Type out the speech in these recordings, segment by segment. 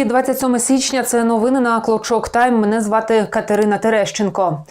Привіт, 27 січня. Це новини на Клочок Тайм. Мене звати Катерина Терещенко.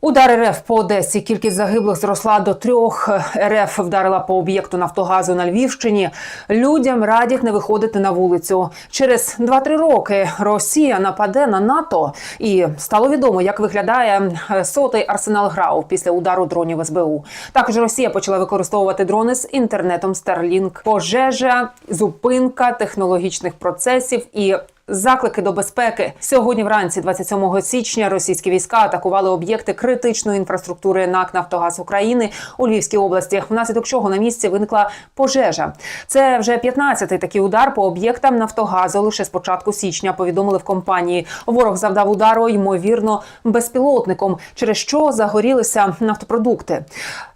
Удар РФ по Одесі. Кількість загиблих зросла до трьох. РФ вдарила по об'єкту Нафтогазу на Львівщині. Людям радять не виходити на вулицю. Через 2-3 роки Росія нападе на НАТО, і стало відомо, як виглядає сотий арсенал ГРАУ після удару дронів СБУ. Також Росія почала використовувати дрони з інтернетом Starlink. Пожежа, зупинка технологічних процесів і Заклики до безпеки сьогодні, вранці, 27 січня, російські війська атакували об'єкти критичної інфраструктури НАК Нафтогаз України у Львівській області. Внаслідок чого на місці виникла пожежа. Це вже 15-й такий удар по об'єктам Нафтогазу. Лише з початку січня повідомили в компанії. Ворог завдав удару ймовірно безпілотником, через що загорілися нафтопродукти.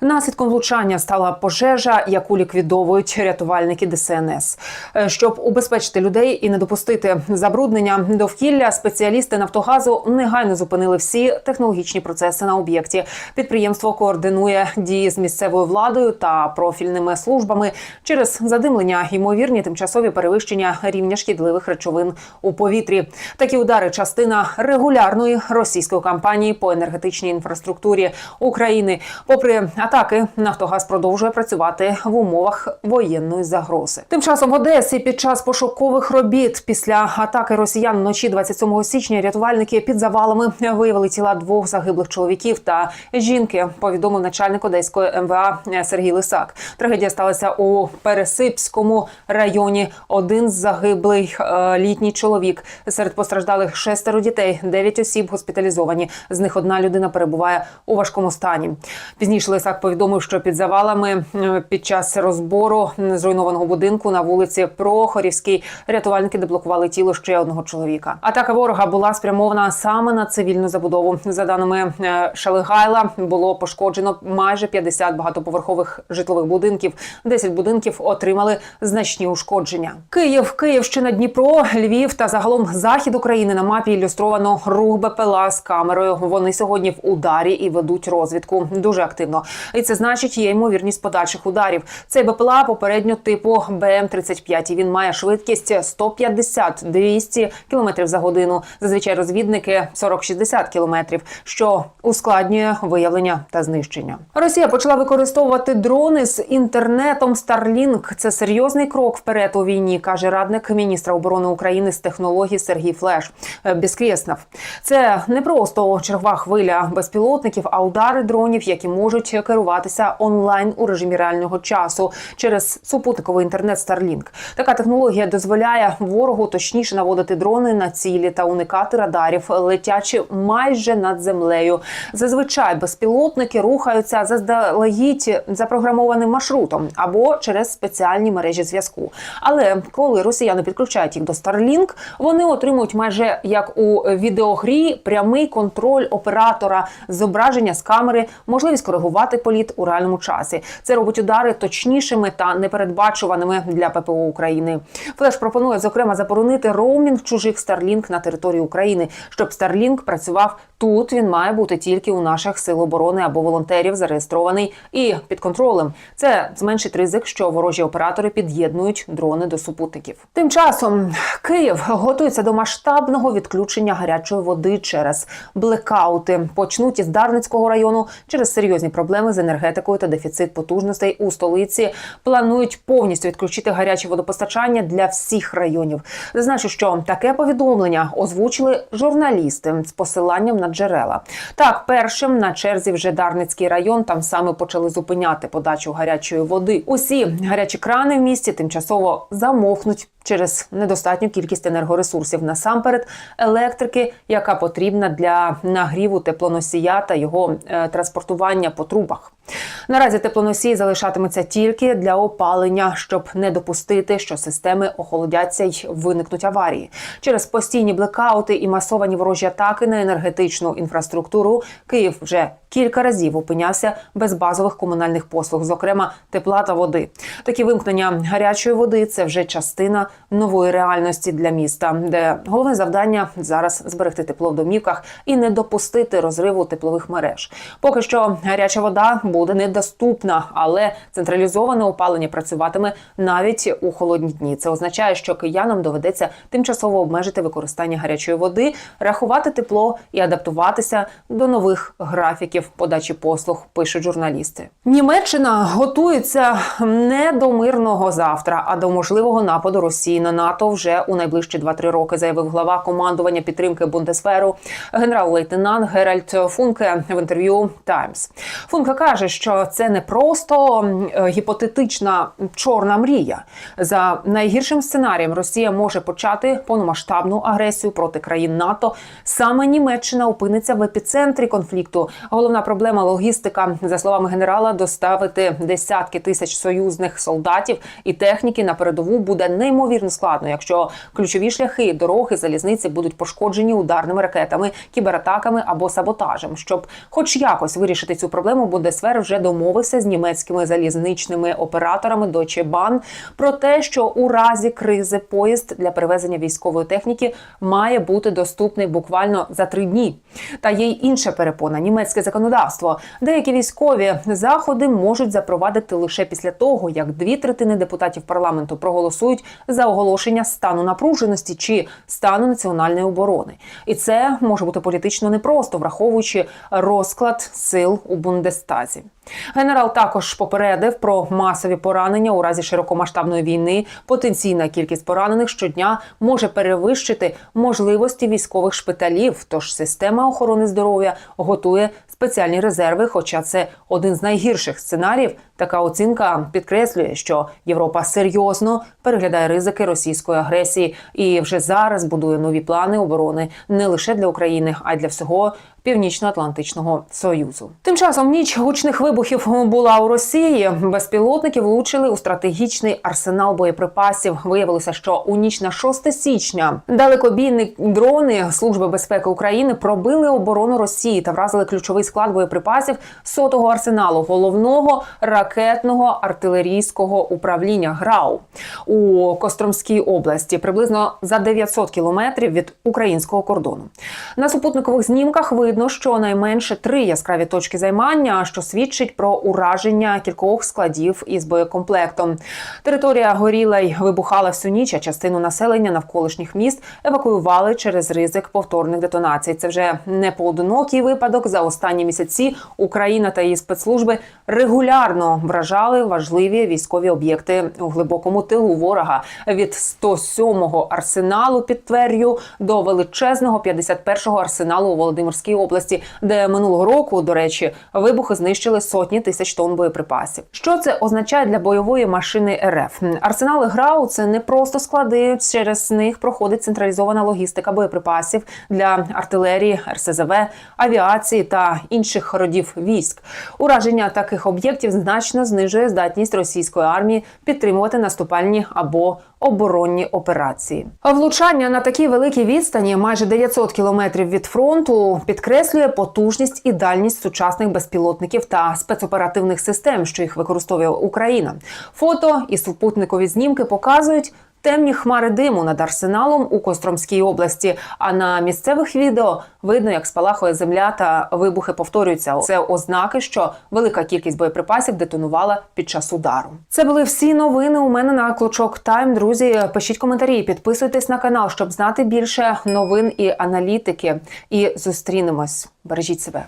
Наслідком влучання стала пожежа, яку ліквідовують рятувальники ДСНС, Е, щоб убезпечити людей і не допустити забруднення довкілля. Спеціалісти Нафтогазу негайно зупинили всі технологічні процеси на об'єкті. Підприємство координує дії з місцевою владою та профільними службами через задимлення, ймовірні тимчасові перевищення рівня шкідливих речовин у повітрі. Такі удари частина регулярної російської кампанії по енергетичній інфраструктурі України. Попри атаки, Нафтогаз продовжує працювати в умовах воєнної загрози. Тим часом в Одесі під час пошукових робіт після атаки росіян вночі 27 січня рятувальники під завалами виявили тіла двох загиблих чоловіків та жінки. Повідомив начальник одеської МВА Сергій Лисак. Трагедія сталася у Пересипському районі. Один з загиблих е, літній чоловік. Серед постраждалих шестеро дітей, дев'ять осіб госпіталізовані. З них одна людина перебуває у важкому стані. Пізніше Лисак повідомив, що під завалами е, під час розбору зруйнованого будинку на вулиці Прохорівській рятувальники деблокували тіло ще одного чоловіка. Атака ворога була спрямована саме на цивільну забудову. За даними е, Шалигайла, було пошкоджено майже 50 багатоповерхових житлових будинків. 10 будинків отримали значні ушкодження. Київ, Київщина, Дніпро, Львів та загалом захід України на мапі ілюстровано рух БПЛА з камерою. Вони сьогодні в ударі і ведуть розвідку дуже активно. І це значить, є ймовірність подальших ударів. Цей БПЛА попередньо типу БМ-35. і Він має швидкість 150-200 км за годину. Зазвичай розвідники 40-60 км, що ускладнює виявлення та знищення. Росія почала використовувати дрони з інтернетом Starlink. Це серйозний крок вперед у війні, каже радник міністра оборони України з технологій Сергій Флеш Е, Безкреснов. Це не просто чергова хвиля безпілотників, а удари дронів, які можуть керуватися онлайн у режимі реального часу через супутниковий інтернет Starlink. Така технологія дозволяє ворогу точніше наводити дрони на цілі та уникати радарів, летячи майже над землею. Зазвичай безпілотники рухаються заздалегідь запрограмованим маршрутом або через спеціальні мережі зв'язку. Але коли росіяни підключають їх до Starlink, вони отримують майже як у відеогрі прямий контроль оператора, зображення з камери, можливість коригувати політ у реальному часі. Це робить удари точнішими та непередбачуваними для ППО України. Флеш пропонує зокрема заборонити роумінг чужих Starlink на території України, щоб Starlink працював тут. Він має бути тільки у наших сил оборони або волонтерів, зареєстрований і під контролем. Це зменшить ризик, що ворожі оператори під'єднують дрони до супутників. Тим часом Київ готується до масштабного відключення гарячої води через блекаути. Почнуть із Дарницького району через серйозні проблеми з енергетикою та дефіцит потужностей у столиці. Планують повністю відключити гаряче водопостачання для всіх районів. Зазначу, що таке повідомлення озвучили журналісти з посиланням на джерела. Так, першим на черзі вже Дарницький район. Там саме почали зупиняти подачу гарячої води. Усі гарячі крани в місті тимчасово замовкнуть через недостатню кількість енергоресурсів. Насамперед, електрики, яка потрібна для нагріву теплоносія та його е, транспортування по трубах. Наразі теплоносій залишатиметься тільки для опалення, щоб не допустити, що системи охолодяться й виникнуть аварії. Через постійні блекаути і масовані ворожі атаки на енергетичну інфраструктуру Київ вже кілька разів опинявся без базових комунальних послуг, зокрема тепла та води. Такі вимкнення гарячої води це вже частина нової реальності для міста, де головне завдання зараз зберегти тепло в домівках і не допустити розриву теплових мереж. Поки що гаряча вода буде буде недоступна, але централізоване опалення працюватиме навіть у холодні дні. Це означає, що киянам доведеться тимчасово обмежити використання гарячої води, рахувати тепло і адаптуватися до нових графіків подачі послуг. Пишуть журналісти. Німеччина готується не до мирного завтра, а до можливого нападу Росії на НАТО вже у найближчі 2-3 роки, заявив глава командування підтримки Бундесферу генерал-лейтенант Геральт Функе в інтерв'ю Таймс. Функе каже, що це не просто е, гіпотетична чорна мрія. За найгіршим сценарієм Росія може почати повномасштабну агресію проти країн НАТО. Саме Німеччина опиниться в епіцентрі конфлікту. Головна проблема логістика, за словами генерала, доставити десятки тисяч союзних солдатів і техніки на передову буде неймовірно складно, якщо ключові шляхи, дороги, залізниці будуть пошкоджені ударними ракетами, кібератаками або саботажем. Щоб, хоч якось вирішити цю проблему, Бундесвер вже домовився з німецькими залізничними операторами Deutsche Bahn про те, що у разі кризи поїзд для перевезення військової техніки має бути доступний буквально за три дні. Та є й інша перепона німецьке законодавство. Деякі військові заходи можуть запровадити лише після того, як дві третини депутатів парламенту проголосують за оголошення стану напруженості чи стану національної оборони. І це може бути політично непросто, враховуючи розклад сил у Бундестазі. Генерал також попередив про масові поранення у разі широкомасштабної війни. Потенційна кількість поранених щодня може перевищити можливості військових шпиталів. Тож система охорони здоров'я готує спеціальні резерви. Хоча це один з найгірших сценаріїв. Така оцінка підкреслює, що Європа серйозно переглядає ризики російської агресії і вже зараз будує нові плани оборони не лише для України, а й для всього Північно-Атлантичного союзу. Тим часом ніч гучних вибухів була у Росії. Безпілотники влучили у стратегічний арсенал боєприпасів. Виявилося, що у ніч на 6 січня далекобійні дрони Служби безпеки України пробили оборону Росії та вразили ключовий склад боєприпасів сотого арсеналу головного ракетного артилерійського управління ГРАУ у Костромській області, приблизно за 900 кілометрів від українського кордону. На супутникових знімках видно, що найменше три яскраві точки займання, що свідчить про ураження кількох складів із боєкомплектом. Територія горіла й вибухала всю ніч. а Частину населення навколишніх міст евакуювали через ризик повторних детонацій. Це вже не поодинокий випадок. За останні місяці Україна та її спецслужби регулярно вражали важливі військові об'єкти у глибокому тилу ворога від 107-го арсеналу під Твер'ю до величезного 51-го арсеналу у Володимирській області, де минулого року, до речі, вибухи знищили сотні тисяч тонн боєприпасів. Що це означає для бойової машини РФ? Арсенали ГРАУ це не просто склади. Через них проходить централізована логістика боєприпасів для артилерії, РСЗВ, авіації та інших родів військ. Ураження таких об'єктів значно знижує здатність російської армії підтримувати наступальні або оборонні операції. Влучання на такій великій відстані, майже 900 кілометрів від фронту, підкреслює потужність і дальність сучасних безпілотників та спецоперативних систем, що їх використовує Україна. Фото і супутникові знімки показують. Темні хмари диму над арсеналом у Костромській області. А на місцевих відео видно, як спалахує земля та вибухи повторюються. Це ознаки, що велика кількість боєприпасів детонувала під час удару. Це були всі новини. У мене на Клочок Тайм. Друзі, пишіть коментарі, підписуйтесь на канал, щоб знати більше новин і аналітики. І зустрінемось. Бережіть себе.